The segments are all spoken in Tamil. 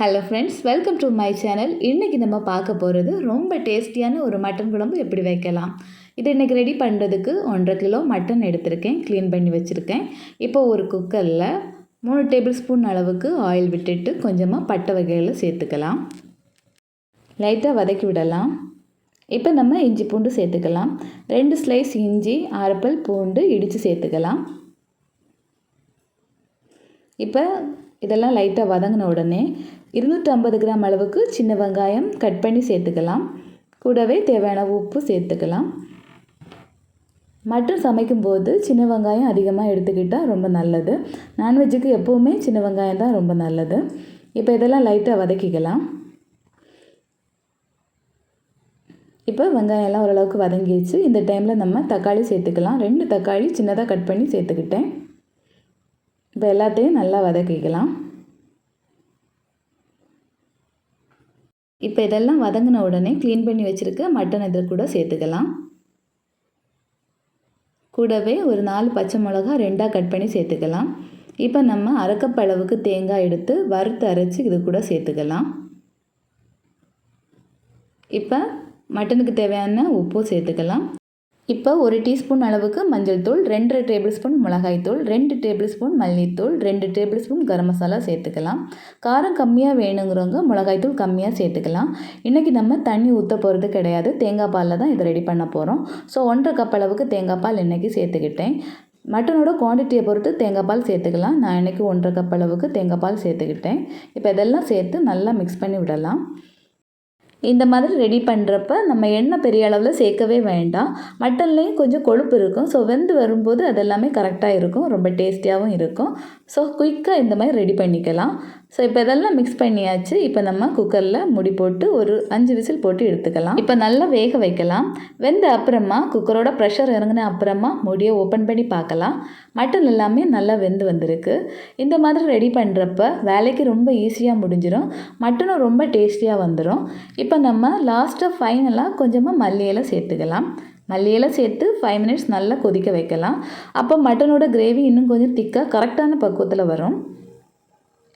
Hello friends welcome to my channel இன்றைக்கி நம்ம பார்க்க போகிறது ரொம்ப டேஸ்டியான ஒரு மட்டன் குழம்பு எப்படி வைக்கலாம்? இது இன்றைக்கி ரெடி பண்ணுறதுக்கு ஒன்றரை கிலோ மட்டன் எடுத்திருக்கேன் க்ளீன் பண்ணி வச்சுருக்கேன். இப்போ ஒரு குக்கரில் மூணு டேபிள் ஸ்பூன் அளவுக்கு ஆயில் விட்டுட்டு கொஞ்சமாக பட்டை வகையில் சேர்த்துக்கலாம். லைட்டாக வதக்கி விடலாம். இப்போ நம்ம இஞ்சி பூண்டு சேர்த்துக்கலாம். ரெண்டு ஸ்லைஸ் இஞ்சி அரப்பல் பூண்டு இடித்து சேர்த்துக்கலாம். இப்போ இதெல்லாம் லைட்டாக வதங்கின உடனே இருநூற்றம்பது கிராம் அளவுக்கு சின்ன வெங்காயம் கட் பண்ணி சேர்த்துக்கலாம். கூடவே தேவையான உப்பு சேர்த்துக்கலாம். மட்டன் சமைக்கும்போது சின்ன வெங்காயம் அதிகமாக எடுத்துக்கிட்டால் ரொம்ப நல்லது. நான்வெஜ்ஜுக்கு எப்போவுமே சின்ன வெங்காயம் தான் ரொம்ப நல்லது. இப்போ இதெல்லாம் லைட்டாக வதக்கிக்கலாம். இப்போ வெங்காயம்லாம் ஓரளவுக்கு வதங்கிடுச்சு. இந்த டைமில் நம்ம தக்காளி சேர்த்துக்கலாம். ரெண்டு தக்காளி சின்னதாக கட் பண்ணி சேர்த்துக்கிட்டேன். இப்போ எல்லாத்தையும் நல்லா வதக்கிக்கலாம். இப்போ இதெல்லாம் வதங்கின உடனே க்ளீன் பண்ணி வச்சுருக்க மட்டன் இதில் கூட சேர்த்துக்கலாம். கூடவே ஒரு நாலு பச்சை மிளகா ரெண்டாக கட் பண்ணி சேர்த்துக்கலாம். இப்போ நம்ம அரைக்கப் அளவுக்கு தேங்காய் எடுத்து வறுத்து அரைச்சி இது கூட சேர்த்துக்கலாம். இப்போ மட்டனுக்கு தேவையான உப்பும் சேர்த்துக்கலாம். இப்போ ஒரு டீஸ்பூன் அளவுக்கு மஞ்சள் தூள் ரெண்டரை டேபிள் ஸ்பூன் மிளகாய்த்தூள் ரெண்டு டேபிள் ஸ்பூன் மல்லித்தூள் ரெண்டு டேபிள் ஸ்பூன் கரம் மசாலா சேர்த்துக்கலாம். காரம் கம்மியாக வேணுங்கிறவங்க மிளகாய் தூள் கம்மியாக சேர்த்துக்கலாம். இன்றைக்கி நம்ம தண்ணி ஊற்ற போகிறது கிடையாது. தேங்காய் பாலில் தான் இதை ரெடி பண்ண போகிறோம் ஸோ ஒன்றரை கப் அளவுக்கு தேங்காய் பால் இன்றைக்கி சேர்த்துக்கிட்டேன். மட்டனோட குவான்டிட்டியை பொறுத்து தேங்காய் பால் சேர்த்துக்கலாம். நான் இன்றைக்கி ஒன்றரை கப் அளவுக்கு தேங்காய் பால் சேர்த்துக்கிட்டேன். இப்போ இதெல்லாம் சேர்த்து நல்லா மிக்ஸ் பண்ணி விடலாம். இந்த மாதிரி ரெடி பண்ணுறப்ப நம்ம எண்ணெய் பெரிய அளவில் சேர்க்கவே வேண்டாம். மட்டன்லேயும் கொஞ்சம் கொழுப்பு இருக்கும். ஸோ வெந்து வரும்போது அதெல்லாமே கரெக்டாக இருக்கும். ரொம்ப டேஸ்டியாகவும் இருக்கும். ஸோ குயிக்காக இந்த மாதிரி ரெடி பண்ணிக்கலாம். ஸோ இப்போ இதெல்லாம் மிக்ஸ் பண்ணியாச்சு. இப்போ நம்ம குக்கரில் முடி போட்டு ஒரு அஞ்சு விசில் போட்டு எடுத்துக்கலாம். இப்போ நல்லா வேக வைக்கலாம். வெந்த அப்புறமா குக்கரோட ப்ரெஷர் இறங்கின அப்புறமா முடியை ஓப்பன் பண்ணி பார்க்கலாம். மட்டன் எல்லாமே நல்லா வெந்து வந்திருக்கு. இந்த மாதிரி ரெடி பண்ணுறப்ப வேலைக்கு ரொம்ப ஈஸியாக முடிஞ்சிடும் மட்டனும் ரொம்ப டேஸ்டியாக வந்துடும் இப்போ இப்போ நம்ம லாஸ்ட்டாக ஃபைனலாக கொஞ்சமாக மல்லியெல்லாம் சேர்த்துக்கலாம். மல்லியெல்லாம் சேர்த்து ஃபைவ் மினிட்ஸ் நல்லா கொதிக்க வைக்கலாம். அப்போ மட்டனோட கிரேவி இன்னும் கொஞ்சம் திக்காக கரெக்டான பக்குவத்தில் வரும்.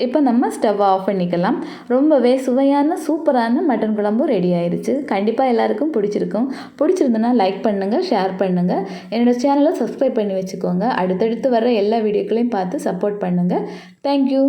இப்போ நம்ம ஸ்டவ் ஆஃப் பண்ணிக்கலாம். ரொம்பவே சுவையான சூப்பரான மட்டன் குழம்பும் ரெடி ஆயிடுச்சு கண்டிப்பாக எல்லாருக்கும் பிடிச்சிருக்கும். பிடிச்சிருந்தனா லைக் பண்ணுங்கள் ஷேர் பண்ணுங்கள் என்னோடய சேனலை சப்ஸ்கிரைப் பண்ணி வச்சுக்கோங்க. அடுத்தடுத்து வர எல்லா வீடியோக்களையும் பார்த்து சப்போர்ட் பண்ணுங்கள் தேங்க்யூ